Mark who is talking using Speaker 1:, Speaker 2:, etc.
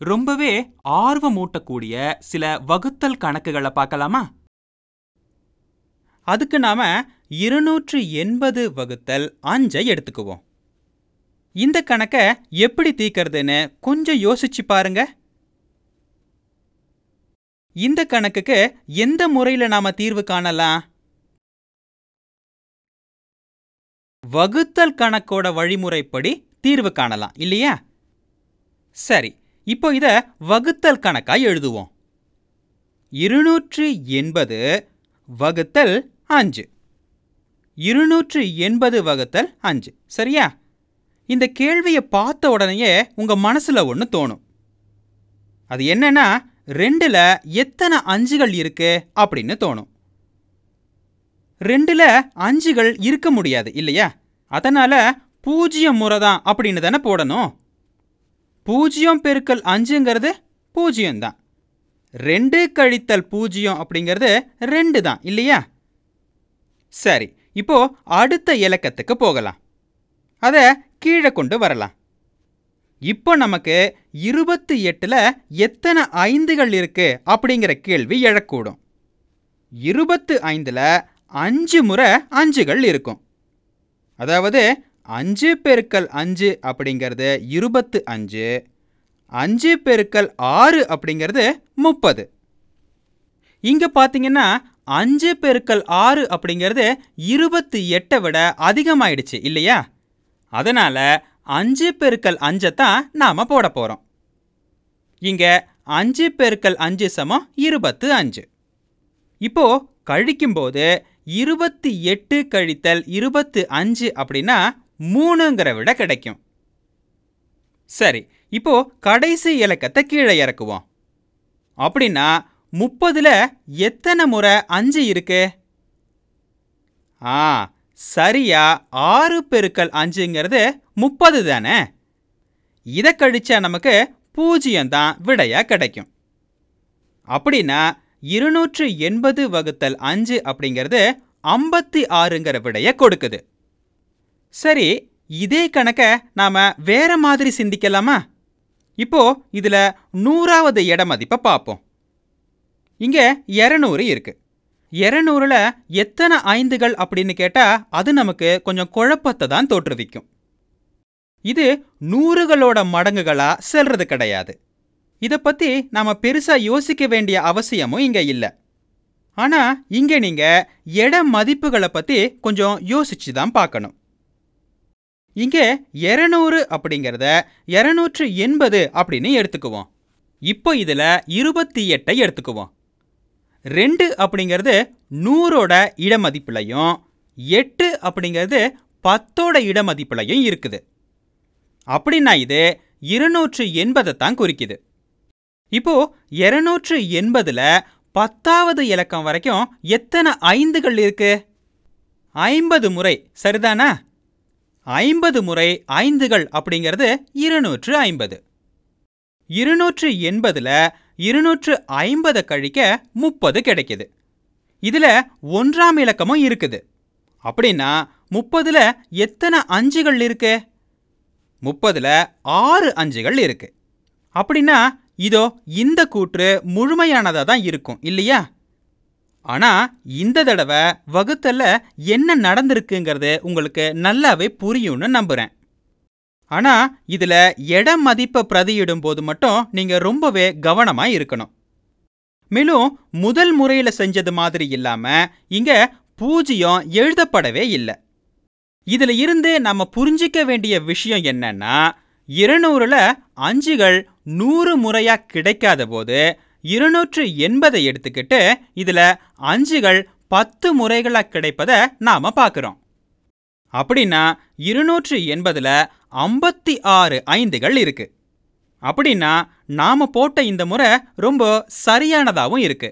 Speaker 1: ரொம்பவே ஆர்வமூட்டக்கூடிய சில வகுத்தல் கணக்குகளை பார்க்கலாமா? அதுக்கு நாம இருநூற்று எண்பது வகுத்தல் அஞ்சை எடுத்துக்குவோம். இந்த கணக்கை எப்படி தீர்க்கறதுன்னு கொஞ்சம் யோசிச்சு பாருங்க. இந்த கணக்குக்கு எந்த முறையில் நாம தீர்வு காணலாம்? வகுத்தல் கணக்கோட வழிமுறைப்படி தீர்வு காணலாம் இல்லையா? சரி இப்போ இத வகுத்தல் கணக்கா எழுதுவோம். இருநூற்று எண்பது வகுத்தல் அஞ்சு. இருநூற்று எண்பது வகுத்தல் அஞ்சு. சரியா? இந்த கேள்வியை பார்த்த உடனேயே உங்க மனசுல ஒன்று தோணும். அது என்னன்னா ரெண்டுல எத்தனை அஞ்சுகள் இருக்கு அப்படின்னு தோணும். ரெண்டுல அஞ்சுகள் இருக்க முடியாது இல்லையா? அதனால பூஜ்ஜியம் முறை தான் அப்படின்னு தானே போடணும். பூஜ்ஜியம் பெருக்கல் அஞ்சுங்கிறது பூஜ்ஜியம் தான் ரெண்டு கழித்தல் பூஜ்ஜியம் அப்படிங்கிறது ரெண்டு தான் இல்லையா? சரி இப்போ அடுத்த இலக்கத்துக்கு போகலாம். அதை கீழே கொண்டு வரலாம். இப்போ நமக்கு இருபத்தி எட்டில் எத்தனை ஐந்துகள் இருக்கு அப்படிங்கிற கேள்வி எழக்கூடும். இருபத்து ஐந்தில் அஞ்சு முறை அஞ்சுகள் இருக்கும். அதாவது அஞ்சு பெருக்கல் அஞ்சு அப்படிங்கிறது இருபத்து அஞ்சு. அஞ்சு பெருக்கல் ஆறு அப்படிங்கிறது முப்பது. இங்கே பார்த்தீங்கன்னா அஞ்சு பெருக்கல் ஆறு அப்படிங்கிறது இருபத்தி எட்டை விட அதிகமாயிடுச்சு இல்லையா? அதனால் அஞ்சு பெருக்கல் அஞ்சை தான் நாம் போட போகிறோம் இங்கே அஞ்சு பெருக்கல் அஞ்சு சமம் இருபத்து அஞ்சு. இப்போது கழிக்கும்போது இருபத்தி எட்டு கழித்தல் இருபத்து அஞ்சு அப்படின்னா மூணுங்கிற விட கிடைக்கும். சரி இப்போ கடைசி இலக்கத்தை கீழே இறக்குவோம். அப்படின்னா முப்பதுல எத்தனை முறை அஞ்சு இருக்கு? ஆ சரியா ஆறு பெருக்கல் அஞ்சுங்கிறது முப்பது தானே? இதை கழிச்சா நமக்கு பூஜ்ஜியம் தான் விடையா கிடைக்கும். அப்படின்னா இருநூற்று எண்பது வகுத்தல் அஞ்சு அப்படிங்கிறது ஐம்பத்தி ஆறுங்கிற விடைய கொடுக்குது. சரி இதே கணக்கை நாம வேற மாதிரி சிந்திக்கலாமா? இப்போ இதுல நூறாவது இட மதிப்பை பார்ப்போம். இங்கே இரநூறு இருக்கு. இரநூறுல எத்தனை ஐந்துகள் அப்படின்னு கேட்டால் அது நமக்கு கொஞ்சம் குழப்பத்தை தான் தோற்றுவிக்கும். இது நூறுகளோட மடங்குகளா செல்றது கிடையாது. இதை பத்தி நாம பெருசா யோசிக்க வேண்டிய அவசியமும் இங்க இல்லை. ஆனா இங்க நீங்க இட மதிப்புகளை பத்தி கொஞ்சம் யோசிச்சு தான் பார்க்கணும். இங்கே இரநூறு அப்படிங்கிறத இரநூற்று எண்பது அப்படின்னு எடுத்துக்குவோம். இப்போ இதில் இருபத்தி எட்டை எடுத்துக்குவோம். ரெண்டு அப்படிங்கிறது நூறோட இடமதிப்பிலையும் எட்டு அப்படிங்கிறது பத்தோட இடமதிப்பிலையும் இருக்குது. அப்படின்னா இது இருநூற்று எண்பதை தான் குறிக்குது. இப்போ இருநூற்று எண்பதுல பத்தாவது இலக்கம் வரைக்கும் எத்தனை ஐந்துகள் இருக்கு? ஐம்பது முறை சரிதானா? ஐம்பது முறை ஐந்துகள் அப்படிங்கிறது இருநூற்று ஐம்பது. இருநூற்று எண்பதுல இருநூற்று ஐம்பதை கழிக்க முப்பது கிடைக்குது. இதுல ஒன்றாம் இலக்கமும் இருக்குது. அப்படின்னா முப்பதுல எத்தனை அஞ்சுகள் இருக்கு? முப்பதுல ஆறு அஞ்சுகள் இருக்கு. அப்படின்னா இதோ இந்த கூற்று முழுமையானதாக தான் இருக்கும் இல்லையா? ஆனா இந்த தடவை வகுத்தல்ல என்ன நடந்திருக்குங்கிறது உங்களுக்கு நல்லாவே புரியும்னு நம்புறேன். ஆனா இதுல இடம் மதிப்பை பிரதியிடும் போது மட்டும் நீங்க ரொம்பவே கவனமா இருக்கணும். மேலும் முதல் முறையில செஞ்சது மாதிரி இல்லாம இங்க பூஜ்ஜியம் எழுதப்படவே இல்லை. இதுல இருந்து நம்ம புரிஞ்சிக்க வேண்டிய விஷயம் என்னன்னா இருநூறுல அஞ்சுகள் நூறு முறையா கிடைக்காத போது இருநூற்று எண்பதை எடுத்துக்கிட்டு இதுல அஞ்சுகள் பத்து முறைகளாக கிடைப்பதை நாம பார்க்குறோம் அப்படின்னா இருநூற்று எண்பதுல ஐம்பத்தி ஆறு ஐந்துகள் இருக்கு. அப்படின்னா நாம போட்ட இந்த முறை ரொம்ப சரியானதாகவும் இருக்கு.